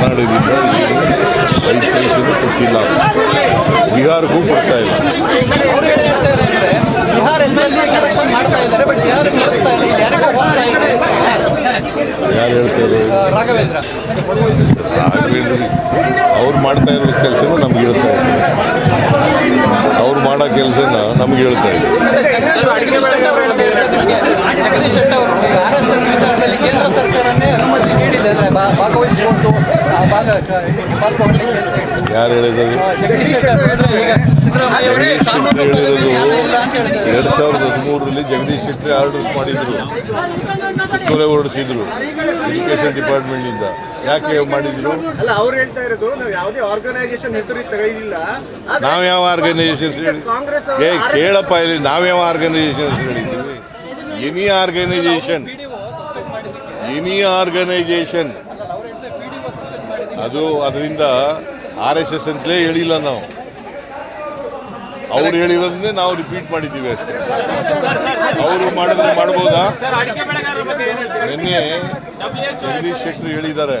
ಕರ್ನಾಟಕದಿಂದ ಐದು ಕೊಟ್ಟಿಲ್ಲ ಬಿಹಾರಿಗೂ ಕೊಡ್ತಾ ಇಲ್ಲ ಯಾರು ಹೇಳ್ತಾರೆ ಅವ್ರು ಮಾಡ್ತಾ ಇರೋ ಕೆಲಸನೂ ನಮ್ಗೆ ಹೇಳ್ತಾ ಇದ್ದಾರೆ ಅವ್ರು ಮಾಡೋ ಕೆಲಸನ ನಮ್ಗೆ ಹೇಳ್ತಾ ಇದ್ದಾರೆ ಅಂತ ಹೇಳಿದ್ರು. ಎರಡು ಸಾವಿರದ ಹದಿಮೂರರಲ್ಲಿ ಜಗದೀಶ್ ಶೆಟ್ಟಿ ಆರ್ಡರ್ ಮಾಡಿದ್ರು. ಕಿತ್ತೂರೆ ಹೊರಡಿಸಿದ್ರು ಎಜುಕೇಶನ್ ಡಿಪಾರ್ಟ್ಮೆಂಟ್ನಿಂದ ಯಾಕೆ ಮಾಡಿದ್ರು? ಅಲ್ಲ ಅವ್ರು ಹೇಳ್ತಾ ಇರೋದು ನಾವು ಯಾವುದೇ ಆರ್ಗನೈಸೇಷನ್ ಹೆಸರು ತೆಗೆದಿಲ್ಲ. ನಾವು ನಾವ್ ಯಾವ ಆರ್ಗನೈಸೇಷನ್ ಕಾಂಗ್ರೆಸ್ ಏ ಕೇಳಪ್ಪ ಇಲ್ಲಿ ನಾವ್ಯಾವ ಆರ್ಗನೈಸೇಷನ್ ಹೇಳಿದ್ದೀವಿ? ಎನಿ ಆರ್ಗನೈಸೇಷನ್ ಎನಿ ಆರ್ಗನೈಸೇಷನ್ ಅದು ಅದರಿಂದ ಆರ್ ಎಸ್ ಎಸ್ ಅಂತಲೇ ಹೇಳಿಲ್ಲ ನಾವು. ಅವ್ರು ಹೇಳಿರೋದನ್ನೇ ನಾವು ರಿಪೀಟ್ ಮಾಡಿದ್ದೀವಿ ಅಷ್ಟೇ. ಅವರು ಮಾಡಿದ್ರೆ ಮಾಡ್ಬೋದಾ? ನಿನ್ನೆ ಜಗದೀಶ್ ಶೆಟ್ಟರ್ ಹೇಳಿದ್ದಾರೆ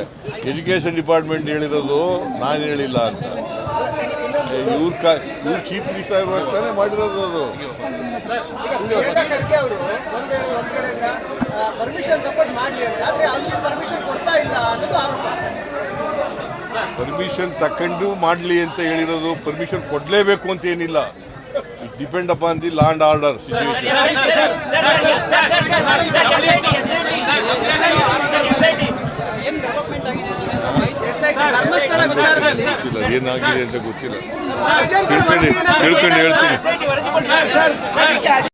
ಎಜುಕೇಶನ್ ಡಿಪಾರ್ಟ್ಮೆಂಟ್ ಹೇಳಿರೋದು ನಾನು ಹೇಳಿಲ್ಲ ಅಂತ. ಇವ್ರ ಇವ್ರು ಚೀಫ್ ಮಿನಿಸ್ಟರ್ ಆಗ್ತಾನೆ ತಾನೇ ಮಾಡಿರೋದು ಅದು. ಪರ್ಮಿಷನ್ ತಗೊಂಡು ಮಾಡ್ಲಿ ಆದ್ರೆ ಅಲ್ಲಿ ಪರ್ಮಿಷನ್ ಕೊಡ್ತಾ ಇಲ್ಲ ಅನ್ನೋದು ಆರೋಪ ಪರ್ಮಿಷನ್ ತಕೊಂಡು ಮಾಡಲಿ ಅಂತ ಹೇಳಿರೋದು ಪರ್ಮಿಷನ್ ಕೊಡಲೇಬೇಕು ಅಂತ ಏನಿಲ್ಲ it depend upon the land order ಏನಾಗಿದೆ ಅಂತ ಗೊತ್ತಿಲ್ಲ ತಿಳ್ಕೊಂಡು ಹೇಳ್ತೀನಿ ಸರ್